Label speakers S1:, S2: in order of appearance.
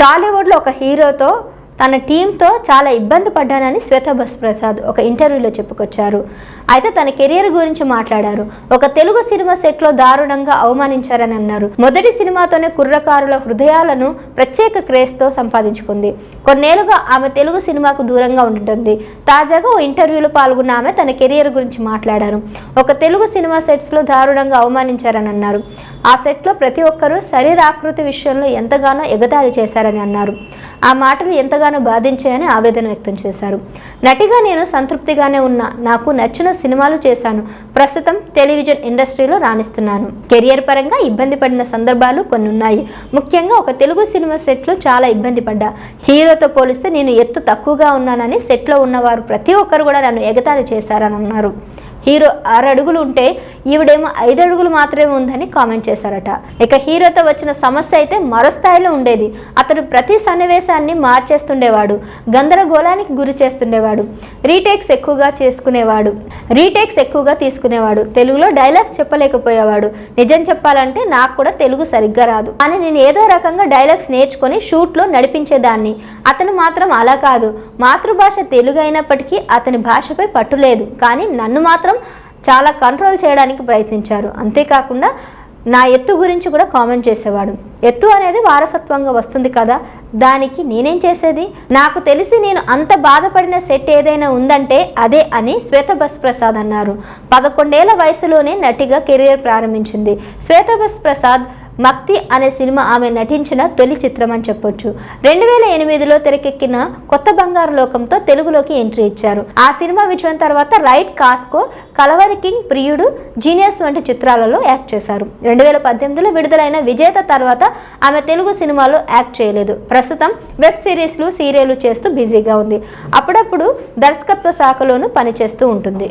S1: టాలీవుడ్లో ఒక హీరోతో తన టీంతో చాలా ఇబ్బంది పడ్డానని శ్వేత బస్ ప్రసాద్ ఒక ఇంటర్వ్యూలో చెప్పుకొచ్చారు. అయితే తన కెరియర్ గురించి మాట్లాడారు. ఒక తెలుగు సినిమా సెట్లో దారుణంగా అవమానించారని అన్నారు. మొదటి సినిమాతోనే కుర్రకారుల హృదయాలను ప్రత్యేక క్రేజ్తో సంపాదించుకుంది. కొన్నేళ్ళుగా ఆమె తెలుగు సినిమాకు దూరంగా ఉంటుంది తాజాగా ఓ ఇంటర్వ్యూలో పాల్గొన్న ఆమె తన కెరియర్ గురించి మాట్లాడారు. ఒక తెలుగు సినిమా సెట్స్లో దారుణంగా అవమానించారని అన్నారు. ఆ సెట్లో ప్రతి ఒక్కరూ శరీరాకృతి విషయంలో ఎంతగానో ఎగతాళి చేశారని అన్నారు. ఆ మాటలు ఎంతగానో బాధించాయని ఆవేదన వ్యక్తం చేశారు. నటిగా నేను సంతృప్తిగానే ఉన్నా. నాకు నచ్చిన సినిమాలు చేశాను. ప్రస్తుతం టెలివిజన్ ఇండస్ట్రీలో రాణిస్తున్నాను. కెరియర్ పరంగా ఇబ్బంది పడిన సందర్భాలు కొన్ని ఉన్నాయి ముఖ్యంగా ఒక తెలుగు సినిమా సెట్లో చాలా ఇబ్బంది పడ్డా. హీరోతో పోలిస్తే నేను ఎత్తు తక్కువగా ఉన్నానని సెట్లో ఉన్నవారు ప్రతి ఒక్కరు కూడా నన్ను ఎగతాళి చేశారని అన్నారు. హీరో ఆరు అడుగులు ఉంటే ఈవిడేమో ఐదు అడుగులు మాత్రమే ఉందని కామెంట్ చేశారట. ఇక హీరోతో వచ్చిన సమస్య అయితే మరో స్థాయిలో ఉండేది. అతను ప్రతి సన్నివేశాన్ని మార్చేస్తుండేవాడు. గందరగోళానికి గురి చేస్తుండేవాడు. రీటేక్స్ ఎక్కువగా చేసుకునేవాడు. రీటేక్స్ ఎక్కువగా తీసుకునేవాడు. తెలుగులో డైలాగ్స్ చెప్పలేకపోయేవాడు. నిజం చెప్పాలంటే నాకు కూడా తెలుగు సరిగ్గా రాదు. కానీ నేను ఏదో రకంగా డైలాగ్స్ నేర్చుకొని షూట్లో నడిపించేదాన్ని. అతను మాత్రం అలా కాదు. మాతృభాష తెలుగు అయినప్పటికీ అతని భాషపై పట్టు లేదు. కానీ నన్ను మాత్రం చాలా కంట్రోల్ చేయడానికి ప్రయత్నించారు. అంతేకాకుండా నా ఎత్తు గురించి కూడా కామెంట్ చేసేవాడు. ఎత్తు అనేది వారసత్వంగా వస్తుంది కదా దానికి నేనేం చేసేది? నాకు తెలిసి నేను అంత బాధపడిన సెట్ ఏదైనా ఉందంటే అదే అని శ్వేత బస్ ప్రసాద్ అన్నారు. పదకొండేళ్ళ వయసులోనే నటిగా కెరీర్ ప్రారంభించింది. శ్వేత బస్ ప్రసాద్ మక్తి అనే సినిమా ఆమె నటించిన తొలి చిత్రం అని చెప్పొచ్చు. రెండు వేల ఎనిమిదిలో తెరకెక్కిన కొత్త బంగారు లోకంతో తెలుగులోకి ఎంట్రీ ఇచ్చారు. ఆ సినిమా విజయం తర్వాత right Kasko Kalavari king Priyudu genius వంటి చిత్రాలలో యాక్ట్ చేశారు. రెండు వేల పద్దెనిమిదిలో విడుదలైన విజేత తర్వాత ఆమె తెలుగు సినిమాలో యాక్ట్ చేయలేదు. ప్రస్తుతం వెబ్ సిరీస్లు సీరియల్లు చేస్తూ బిజీగా ఉంది. అప్పుడప్పుడు దర్శకత్వ శాఖలోనూ పనిచేస్తూ ఉంటుంది.